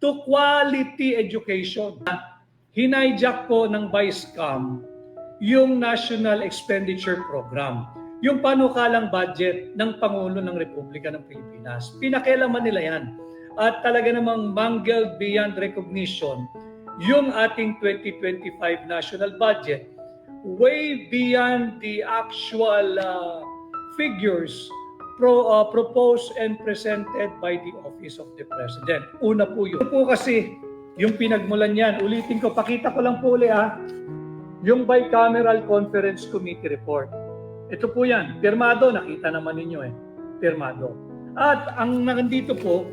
to quality education. Hinayjack po ng Vice-Cam yung National Expenditure Program, yung panukalang budget ng Pangulo ng Republika ng Pilipinas. Pinakialaman nila yan. At talaga namang mangled beyond recognition yung ating 2025 national budget way beyond the actual uh, figures pro, uh, proposed and presented by the Office of the President. Una po yun. Ito po kasi yung pinagmulan yan. Ulitin ko, pakita ko lang po uli ah. Yung Bicameral Conference Committee Report. Ito po yan. Pirmado, nakita naman ninyo eh. Pirmado. At ang nandito po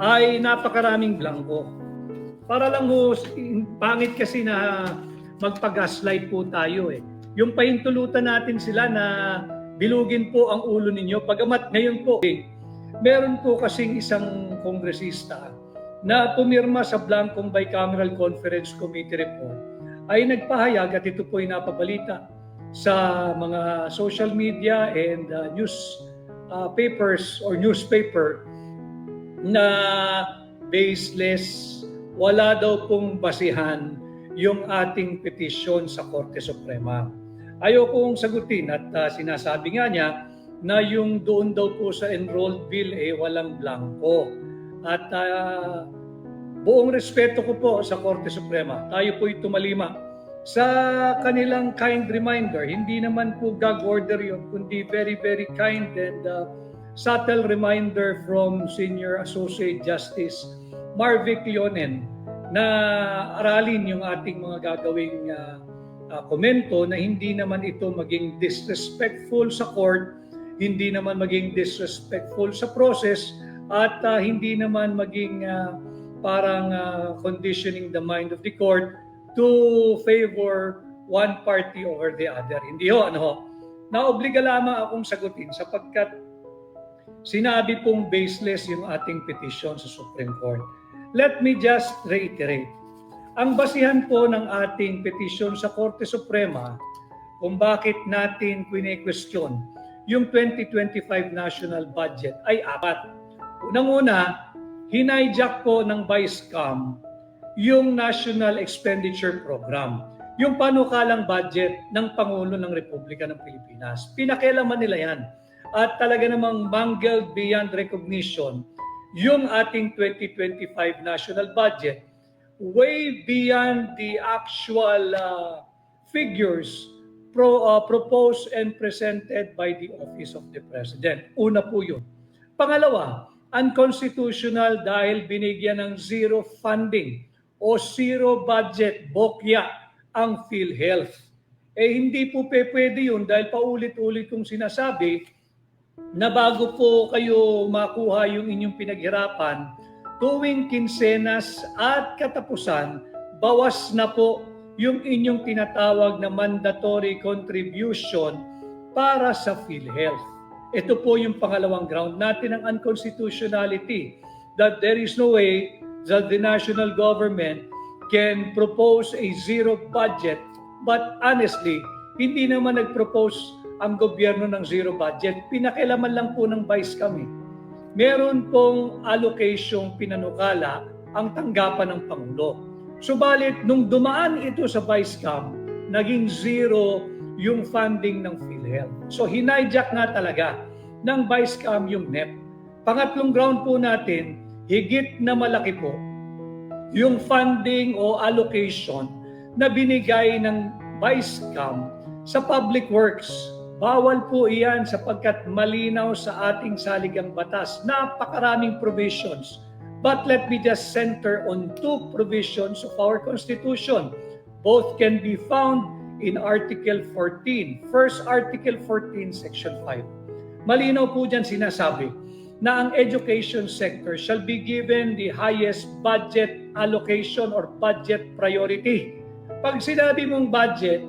ay napakaraming blanco. Para lang mo, pangit kasi na magpag-gaslight po tayo eh. Yung pahintulutan natin sila na bilugin po ang ulo ninyo. Pagamat ngayon po, eh, meron po kasing isang kongresista na pumirma sa blankong bicameral conference committee report ay nagpahayag at ito po ay napabalita sa mga social media and uh, news uh, papers or newspaper na baseless, wala daw pong basihan yung ating petisyon sa Korte Suprema. Ayaw kong sagutin at uh, sinasabi nga niya na yung doon daw po sa enrolled bill eh walang blanco. At uh, buong respeto ko po sa Korte Suprema, tayo po'y tumalima sa kanilang kind reminder. Hindi naman po gag order yun, kundi very, very kind and uh, subtle reminder from Senior Associate Justice Marvic Leonen na aralin yung ating mga gagawing uh, uh, komento na hindi naman ito maging disrespectful sa court, hindi naman maging disrespectful sa process, at uh, hindi naman maging uh, parang uh, conditioning the mind of the court to favor one party over the other. Hindi ho, ano ho. Naobliga lamang akong sagutin sapagkat sinabi pong baseless yung ating petition sa Supreme Court. Let me just reiterate. Ang basihan po ng ating petition sa Korte Suprema kung bakit natin kwine-question yung 2025 national budget ay apat. Unang-una, hinayjack po ng Vice-Cam yung National Expenditure Program, yung panukalang budget ng Pangulo ng Republika ng Pilipinas. Pinakialaman nila yan. At talaga namang mangled beyond recognition yung ating 2025 national budget way beyond the actual uh, figures pro, uh, proposed and presented by the Office of the President. Una po yun. Pangalawa, unconstitutional dahil binigyan ng zero funding o zero budget, bokya, ang PhilHealth. Eh hindi po pe pwede yun dahil paulit-ulit kong sinasabi na bago po kayo makuha yung inyong pinaghirapan, tuwing kinsenas at katapusan, bawas na po yung inyong tinatawag na mandatory contribution para sa PhilHealth. Ito po yung pangalawang ground natin ng unconstitutionality that there is no way that the national government can propose a zero budget but honestly, hindi naman nag-propose ang gobyerno ng zero budget. Pinakialaman lang po ng vice kami. Meron pong allocation pinanukala ang tanggapan ng Pangulo. Subalit, nung dumaan ito sa vice cam, naging zero yung funding ng PhilHealth. So, hinayjack nga talaga ng vice cam yung NEP. Pangatlong ground po natin, higit na malaki po yung funding o allocation na binigay ng vice cam sa public works Bawal po iyan sapagkat malinaw sa ating saligang batas. Napakaraming provisions. But let me just center on two provisions of our Constitution. Both can be found in Article 14. First, Article 14, Section 5. Malinaw po dyan sinasabi na ang education sector shall be given the highest budget allocation or budget priority. Pag sinabi mong budget,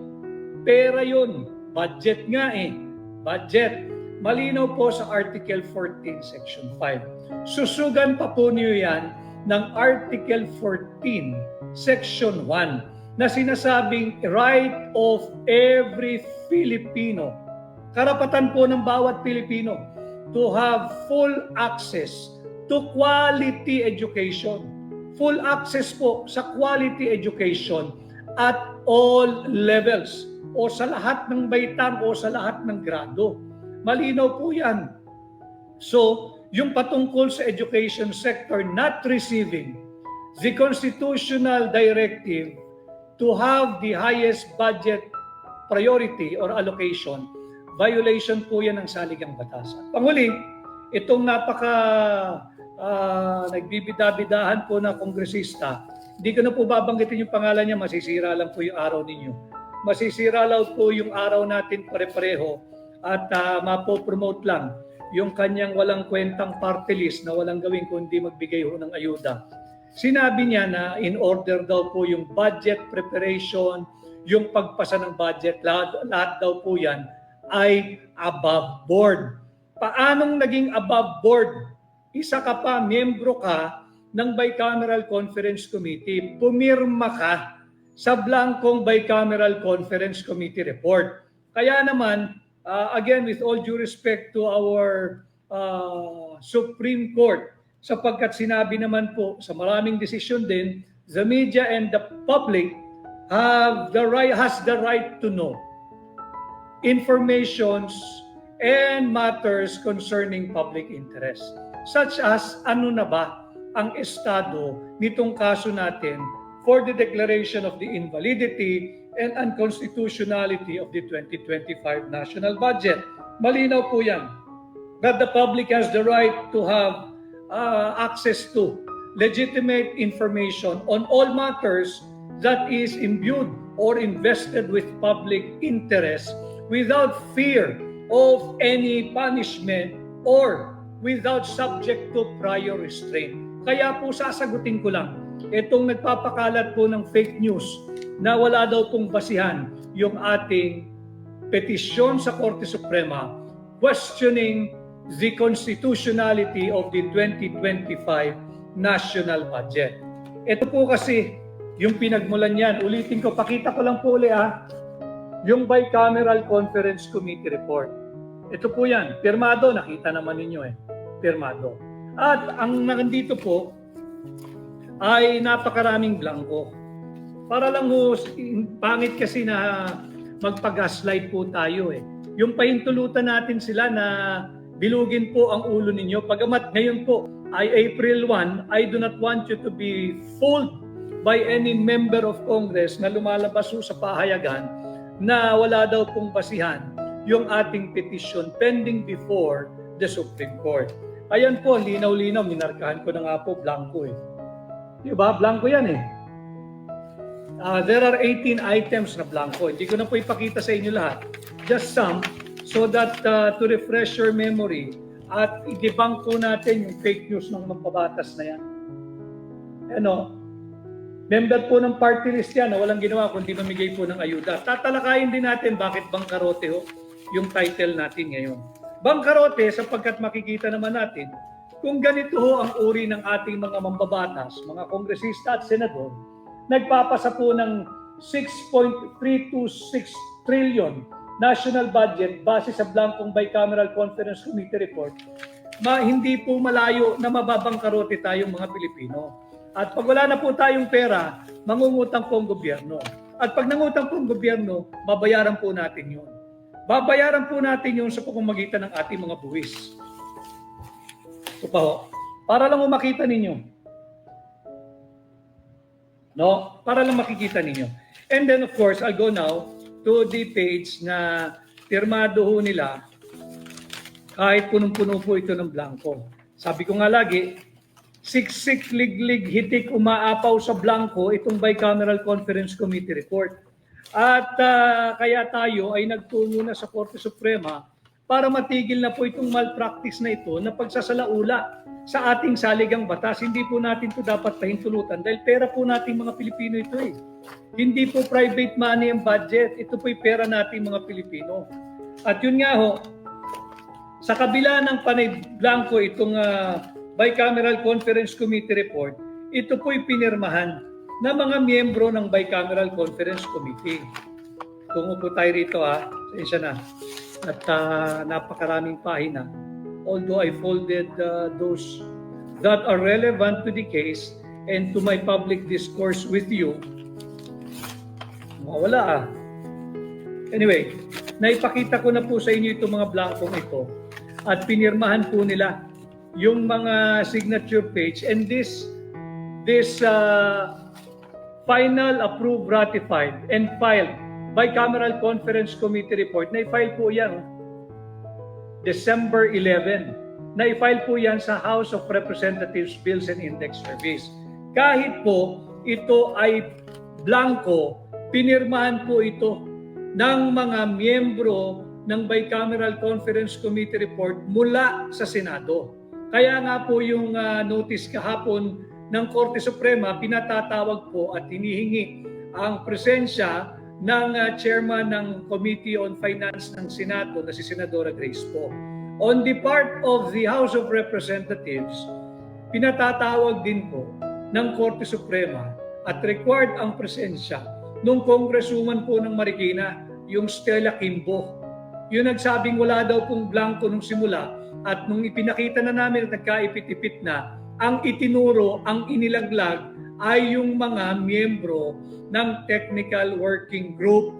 pera yun Budget nga eh. Budget. Malinaw po sa Article 14, Section 5. Susugan pa po niyo yan ng Article 14, Section 1 na sinasabing right of every Filipino. Karapatan po ng bawat Pilipino to have full access to quality education. Full access po sa quality education at all levels o sa lahat ng baitang o sa lahat ng grado. Malinaw po yan. So, yung patungkol sa education sector not receiving the constitutional directive to have the highest budget priority or allocation, violation po yan ng saligang batas. At Panguli, itong napaka ah, nagbibidabidahan po na kongresista, hindi ko na po babanggitin yung pangalan niya, masisira lang po yung araw ninyo. Masisira lang po yung araw natin pare-pareho at uh, mapopromote lang yung kanyang walang kwentang party list na walang gawin kundi magbigay ho ng ayuda. Sinabi niya na in order daw po yung budget preparation, yung pagpasa ng budget, lahat, lahat daw po yan ay above board. Paanong naging above board? Isa ka pa, miyembro ka ng Bicameral Conference Committee. Pumirma ka sa blankong Bicameral Conference Committee report. Kaya naman, uh, again, with all due respect to our uh, Supreme Court, sapagkat sinabi naman po sa maraming desisyon din, the media and the public have the right, has the right to know informations and matters concerning public interest. Such as ano na ba ang estado nitong kaso natin for the declaration of the invalidity and unconstitutionality of the 2025 national budget. Malinaw po yan that the public has the right to have uh, access to legitimate information on all matters that is imbued or invested with public interest without fear of any punishment or without subject to prior restraint. Kaya po sasagutin ko lang, itong nagpapakalat po ng fake news na wala daw pong basihan yung ating petisyon sa Korte Suprema questioning the constitutionality of the 2025 national budget. Ito po kasi yung pinagmulan yan. Ulitin ko, pakita ko lang po uli ah, yung Bicameral Conference Committee report. Ito po yan, pirmado, nakita naman ninyo eh, pirmado. At ang nandito po ay napakaraming blanco. Para lang ho, pangit kasi na magpag-gaslight po tayo eh. Yung pahintulutan natin sila na bilugin po ang ulo ninyo. Pagamat ngayon po ay April 1, I do not want you to be fooled by any member of Congress na lumalabas po sa pahayagan na wala daw pong basihan yung ating petition pending before the Supreme Court. Ayan po, linaw-linaw, minarkahan ko na nga po, blanco eh. Di ba? Blanco yan eh. Uh, there are 18 items na blanco. Hindi ko na po ipakita sa inyo lahat. Just some so that uh, to refresh your memory at i-debunk po natin yung fake news ng magbabatas na yan. Ano, member po ng party list yan na walang ginawa kundi mamigay po ng ayuda. Tatalakayin din natin bakit bangkarote ho yung title natin ngayon. Bangkarote sapagkat makikita naman natin kung ganito ho ang uri ng ating mga mambabatas, mga kongresista at senador, nagpapasa po ng 6.326 trillion national budget base sa blankong bicameral conference committee report, ma hindi po malayo na mababangkarote tayong mga Pilipino. At pag wala na po tayong pera, mangungutang po ang gobyerno. At pag nangutang po ang gobyerno, babayaran po natin yun. Babayaran po natin yun sa pamamagitan ng ating mga buwis. Ito pa. Para lang makita ninyo. No? Para lang makikita ninyo. And then of course, I'll go now to the page na pirmado ho nila kahit punong-puno po ito ng blanco. Sabi ko nga lagi, siksik, liglig, hitik, umaapaw sa blanco itong Bicameral Conference Committee report. At uh, kaya tayo ay nagtungo na sa Korte Suprema para matigil na po itong malpractice na ito na pagsasalaula sa ating saligang batas. Hindi po natin ito dapat pahintulutan dahil pera po nating mga Pilipino ito eh. Hindi po private money ang budget. Ito po'y pera nating mga Pilipino. At yun nga ho, sa kabila ng panay blanco itong uh, Bicameral Conference Committee report, ito po'y pinirmahan ng mga miyembro ng Bicameral Conference Committee. Kung upo tayo rito ha, sensya na. At uh, napakaraming pahina. Although I folded uh, those that are relevant to the case and to my public discourse with you. Mawala ah. Anyway, naipakita ko na po sa inyo itong mga blankong ito at pinirmahan po nila yung mga signature page and this this uh, final approved ratified and filed bicameral conference committee report. Na i-file po yan. December 11 na i-file po yan sa House of Representatives Bills and Index Service. Kahit po ito ay blanco pinirmahan po ito ng mga miyembro ng bicameral conference committee report mula sa Senado. Kaya nga po yung uh, notice kahapon ng Korte Suprema pinatatawag po at hinihingi ang presensya ng uh, chairman ng Committee on Finance ng Senado na si Senadora Grace po. On the part of the House of Representatives, pinatatawag din po ng Korte Suprema at required ang presensya nung congresswoman po ng Marikina, yung Stella Kimbo. Yung nagsabing wala daw pong blanco nung simula at nung ipinakita na namin at nagkaipit-ipit na, ang itinuro, ang inilaglag ay yung mga miyembro ng Technical Working Group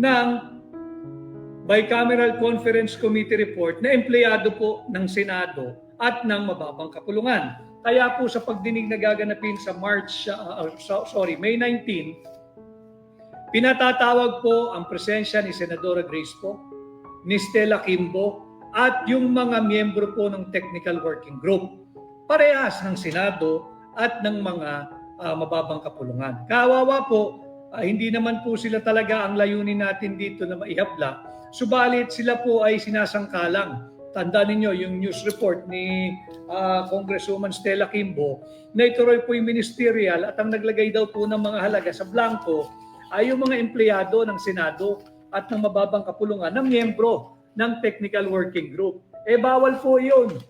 ng Bicameral Conference Committee Report na empleyado po ng Senado at ng mababang kapulungan. Kaya po sa pagdinig na gaganapin sa March, uh, uh, sorry, May 19, pinatatawag po ang presensya ni Senadora Grace po, ni Stella Kimbo, at yung mga miyembro po ng Technical Working Group. Parehas ng Senado at ng mga uh, mababang kapulungan. Kawawa po, uh, hindi naman po sila talaga ang layunin natin dito na maihapla. Subalit sila po ay sinasangkalang. Tanda ninyo yung news report ni uh, Congresswoman Stella Kimbo na ituloy po yung ministerial at ang naglagay daw po ng mga halaga sa blanco ay yung mga empleyado ng Senado at ng mababang kapulungan na miyembro ng technical working group. Eh bawal po yun.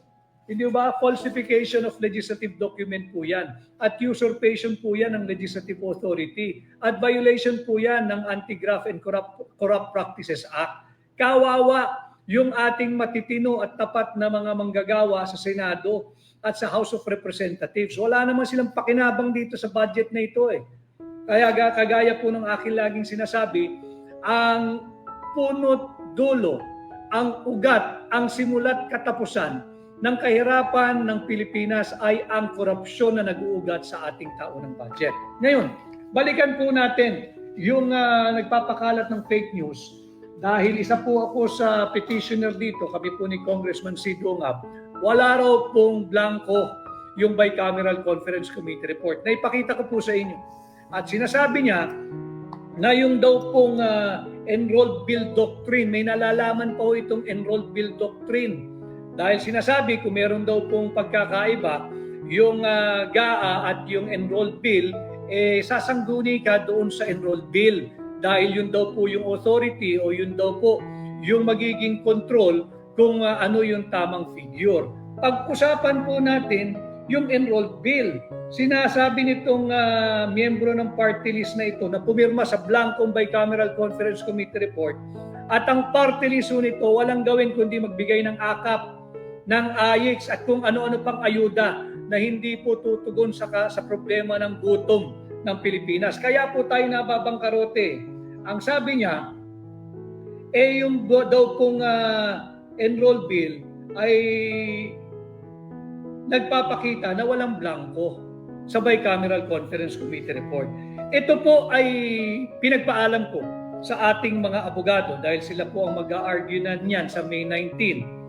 Hindi ba? Falsification of legislative document po yan. At usurpation po yan ng legislative authority. At violation po yan ng Anti-Graft and Corrupt, Corrupt Practices Act. Kawawa yung ating matitino at tapat na mga manggagawa sa Senado at sa House of Representatives. Wala naman silang pakinabang dito sa budget na ito eh. Kaya kagaya po ng aking laging sinasabi, ang punot dulo ang ugat, ang simulat katapusan ng kahirapan ng Pilipinas ay ang korupsyon na nag-uugat sa ating taunang budget. Ngayon, balikan po natin yung uh, nagpapakalat ng fake news. Dahil isa po ako sa petitioner dito, kami po ni Congressman Sid Ungab, wala raw pong blanco yung bicameral conference committee report. Naipakita ko po sa inyo. At sinasabi niya na yung daw pong uh, enrolled bill doctrine, may nalalaman po itong enrolled bill doctrine. Dahil sinasabi kung meron daw pong pagkakaiba, yung uh, GAA at yung enrolled bill, eh, sasangguni ka doon sa enrolled bill. Dahil yun daw po yung authority o yun daw po yung magiging control kung uh, ano yung tamang figure. Pag-usapan po natin yung enrolled bill. Sinasabi nitong uh, miyembro ng party list na ito na pumirma sa blankong bicameral conference committee report at ang party list nito walang gawin kundi magbigay ng akap ng AIX at kung ano-ano pang ayuda na hindi po tutugon sa, sa problema ng gutom ng Pilipinas. Kaya po tayo nababangkarote. Ang sabi niya, eh yung daw pong uh, enroll bill ay nagpapakita na walang blanco sa bicameral conference committee report. Ito po ay pinagpaalam ko sa ating mga abogado dahil sila po ang mag-argue na niyan sa May 19.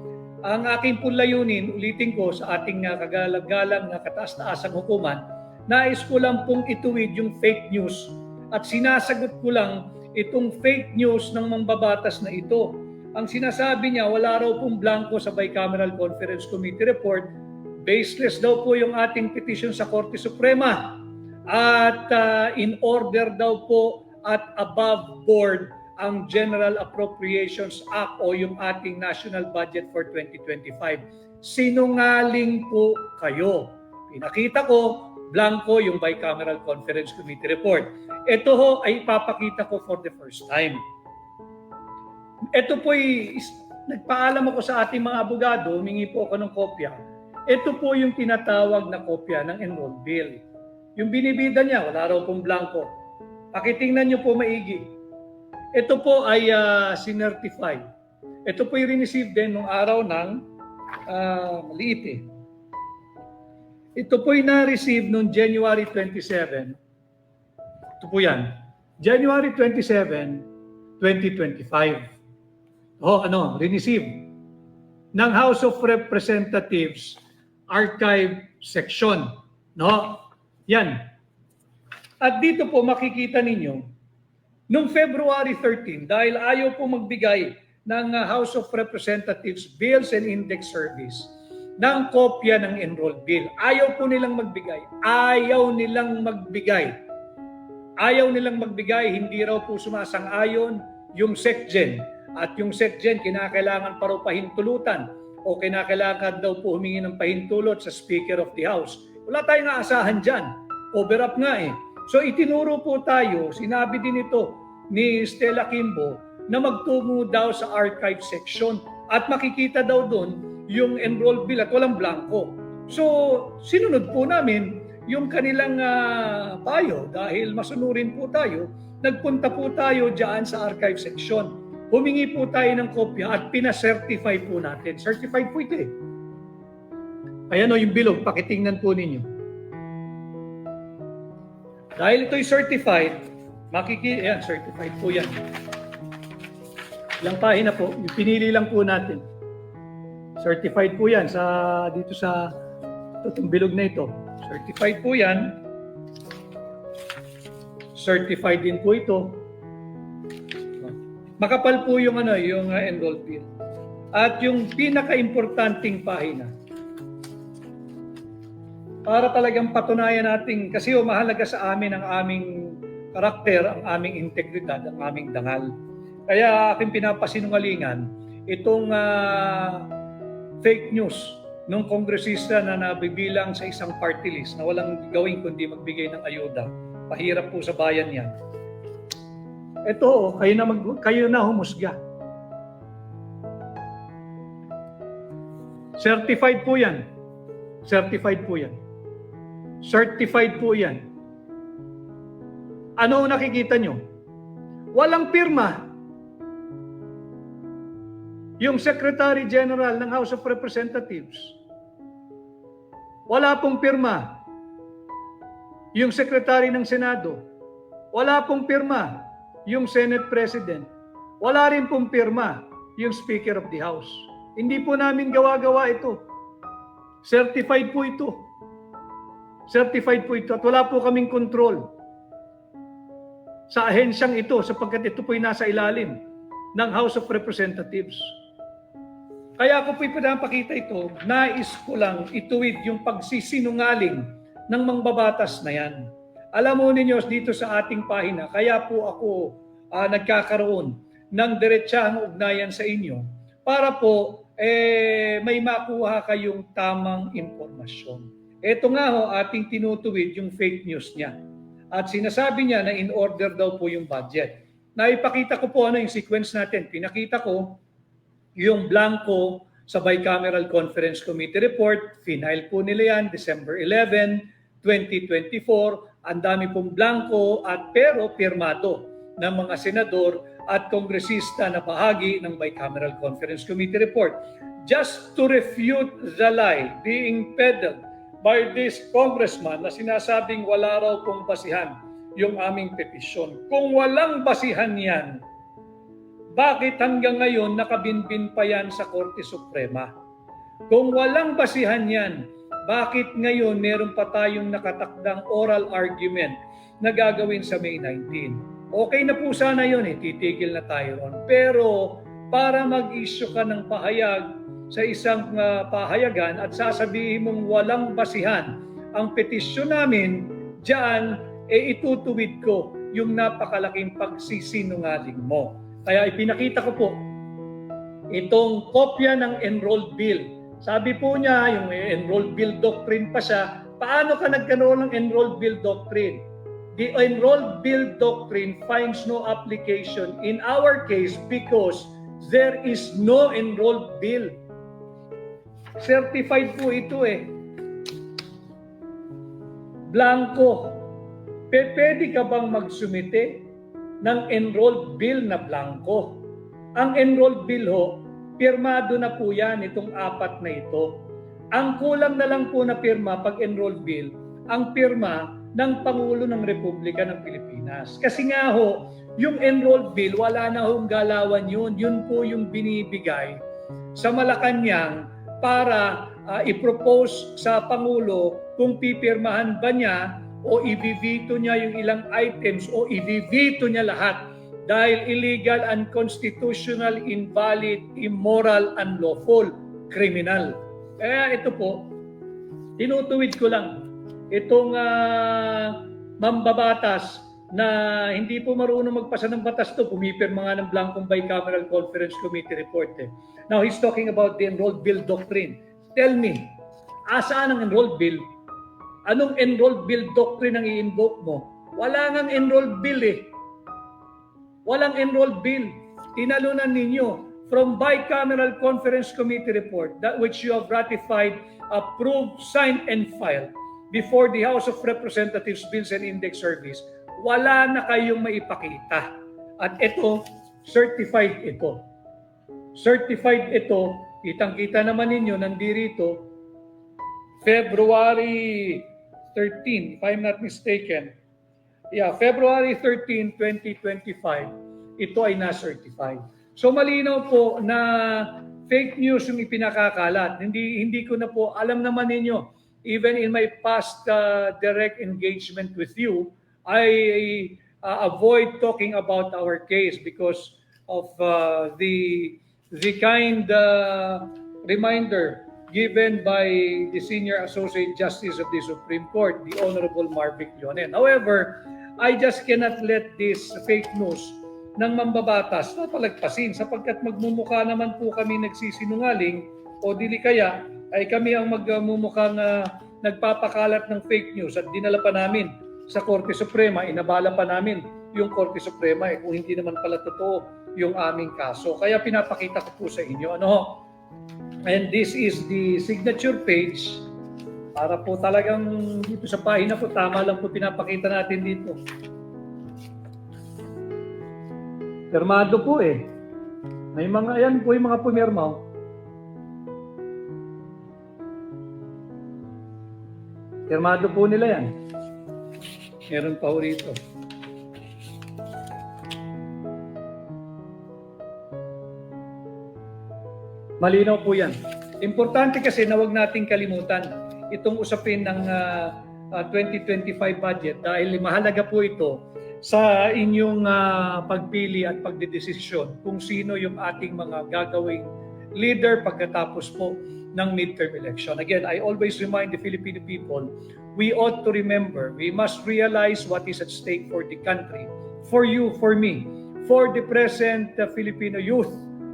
Ang aking po layunin, ulitin ko sa ating kagalang-galang na kataas-taasang hukuman, nais ko lang pong ituwid yung fake news at sinasagot ko lang itong fake news ng mambabatas na ito. Ang sinasabi niya, wala raw pong blanco sa bicameral conference committee report Baseless daw po yung ating petition sa Korte Suprema at uh, in order daw po at above board ang General Appropriations Act o yung ating national budget for 2025. Sinungaling po kayo. Pinakita ko, blanco yung bicameral conference committee report. Ito ho ay ipapakita ko for the first time. Ito po ay nagpaalam ako sa ating mga abogado, humingi po ako ng kopya Ito po yung tinatawag na kopya ng enrolled bill. Yung binibida niya, wala raw pong blanco. Pakitingnan niyo po maigi. Ito po ay uh, sinertify. Ito po yung receive din nung araw ng uh, maliit eh. Ito po yung na-receive noong January 27. Ito po yan. January 27, 2025. Oh, ano, receive ng House of Representatives Archive Section. No? Yan. At dito po makikita ninyo, noong February 13, dahil ayaw po magbigay ng uh, House of Representatives Bills and Index Service ng kopya ng enrolled bill. Ayaw po nilang magbigay. Ayaw nilang magbigay. Ayaw nilang magbigay, hindi raw po sumasang-ayon yung SecGen. At yung SecGen, kinakailangan pa raw pahintulutan o kinakailangan daw po humingi ng pahintulot sa Speaker of the House. Wala tayong aasahan dyan. Overup nga eh. So itinuro po tayo, sinabi din ito ni Stella Kimbo, na magtungo daw sa archive section at makikita daw doon yung enrolled bill at walang blanco. So, sinunod po namin yung kanilang uh, payo dahil masunurin po tayo, nagpunta po tayo diyan sa archive section. Humingi po tayo ng kopya at pina-certify po natin. Certified po ito eh. Ayan o yung bilog, pakitingnan po ninyo. Dahil ito'y certified, makiki, ayan, certified po yan. Ilang pahina po, yung pinili lang po natin. Certified po yan sa dito sa itong bilog na ito. Certified po yan. Certified din po ito. Makapal po yung ano, yung uh, enrolled. At yung pinaka-importanting pahina, para talagang patunayan natin, kasi oh, mahalaga sa amin ang aming karakter, ang aming integridad, ang aming dangal. Kaya aking pinapasinungalingan, itong uh, fake news nung kongresista na nabibilang sa isang party list na walang gawin kundi magbigay ng ayuda. Pahirap po sa bayan yan. Ito, oh, kayo na, mag, kayo na humusga. Certified po yan. Certified po yan. Certified po yan. Ano nakikita nyo? Walang pirma yung Secretary General ng House of Representatives. Wala pong pirma. Yung Secretary ng Senado. Wala pong pirma. Yung Senate President. Wala rin pong pirma. Yung Speaker of the House. Hindi po namin gawa-gawa ito. Certified po ito. Certified po ito at wala po kaming control sa ahensyang ito sapagkat ito po'y nasa ilalim ng House of Representatives. Kaya ako po'y pinapakita ito, nais ko lang ituwid yung pagsisinungaling ng mangbabatas na yan. Alam mo ninyo dito sa ating pahina, kaya po ako uh, nagkakaroon ng diretsahang ugnayan sa inyo para po eh, may makuha kayong tamang impormasyon. Ito nga ho, ating tinutuwid yung fake news niya. At sinasabi niya na in order daw po yung budget. Naipakita ko po ano yung sequence natin. Pinakita ko yung blanco sa Bicameral Conference Committee report, final po nila yan, December 11, 2024. Ang dami pong blanco at pero pirmado ng mga senador at kongresista na bahagi ng Bicameral Conference Committee report. Just to refute the lie being peddled by this congressman na sinasabing wala raw pong basihan yung aming petisyon. Kung walang basihan yan, bakit hanggang ngayon nakabinbin pa yan sa Korte Suprema? Kung walang basihan yan, bakit ngayon meron pa tayong nakatakdang oral argument na gagawin sa May 19? Okay na po sana yun eh, titigil na tayo ron. Pero para mag-issue ka ng pahayag sa isang uh, pahayagan at sasabihin mong walang basihan ang petisyon namin, diyan e eh, itutuwid ko yung napakalaking pagsisinungaling mo. Kaya ipinakita ko po itong kopya ng enrolled bill. Sabi po niya, yung enrolled bill doctrine pa siya, paano ka nagkaroon ng enrolled bill doctrine? The enrolled bill doctrine finds no application in our case because there is no enrolled bill. Certified po ito eh. Blanco. Pe pwede ka bang magsumite ng enrolled bill na blanco? Ang enrolled bill ho, pirmado na po yan itong apat na ito. Ang kulang na lang po na pirma pag enrolled bill, ang pirma ng Pangulo ng Republika ng Pilipinas. Kasi nga ho, yung enrolled bill, wala na hong galawan yun. Yun po yung binibigay sa Malacanang para ah, i-propose sa Pangulo kung pipirmahan ba niya o i-veto niya yung ilang items o i-veto niya lahat dahil illegal, unconstitutional, invalid, immoral, unlawful, criminal. Kaya ito po, tinutuwid ko lang itong ah, mambabatas na hindi po marunong magpasa ng batas to, pumipirma nga ng Blancong Bicameral Conference Committee report. Eh. Now, he's talking about the enrolled bill doctrine. Tell me, asaan ang enrolled bill? Anong enrolled bill doctrine ang i-invoke mo? Wala nang enrolled bill eh. Walang enrolled bill. Tinalunan ninyo from Bicameral Conference Committee report that which you have ratified, approved, signed, and filed before the House of Representatives Bills and Index Service, wala na kayong maipakita. At ito, certified ito. Certified ito, kitang-kita naman ninyo, nandirito, February 13, if I'm not mistaken. Yeah, February 13, 2025, ito ay na-certify. So malinaw po na fake news yung ipinakakalat. Hindi hindi ko na po alam naman ninyo even in my past uh, direct engagement with you, I uh, avoid talking about our case because of uh, the the kind uh, reminder given by the Senior Associate Justice of the Supreme Court, the Honorable Marvick Leonen. However, I just cannot let this fake news ng mambabatas na palagpasin sapagkat magmumukha naman po kami nagsisinungaling o dili kaya ay kami ang magmumukhang uh, nagpapakalat ng fake news at dinala pa namin sa Korte Suprema, inabala pa namin yung Korte Suprema eh, kung hindi naman pala totoo yung aming kaso. Kaya pinapakita ko po sa inyo. Ano? And this is the signature page para po talagang dito sa pahina po, tama lang po pinapakita natin dito. Pirmado po eh. May mga, ayan po yung mga pumirma. oh. Pirmado po nila yan. Meron pa ho rito. Malinaw po yan. Importante kasi na wag nating kalimutan itong usapin ng ah, ah, 2025 budget dahil mahalaga po ito sa inyong ah, pagpili at pagdedesisyon kung sino yung ating mga gagawing leader pagkatapos po ng midterm election. Again, I always remind the Filipino people, we ought to remember, we must realize what is at stake for the country, for you, for me, for the present uh, Filipino youth,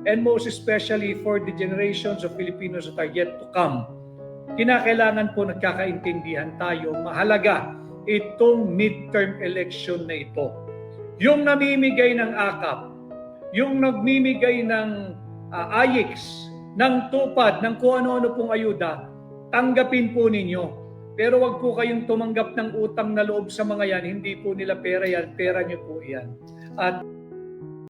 and most especially for the generations of Filipinos that are yet to come. Kinakailangan po nagkakaintindihan tayo, mahalaga itong midterm election na ito. Yung namimigay ng akap, yung nagmimigay ng uh, AYIX, ng tupad, ng kung ano-ano pong ayuda, tanggapin po ninyo. Pero wag po kayong tumanggap ng utang na loob sa mga yan, hindi po nila pera yan, pera nyo po yan. At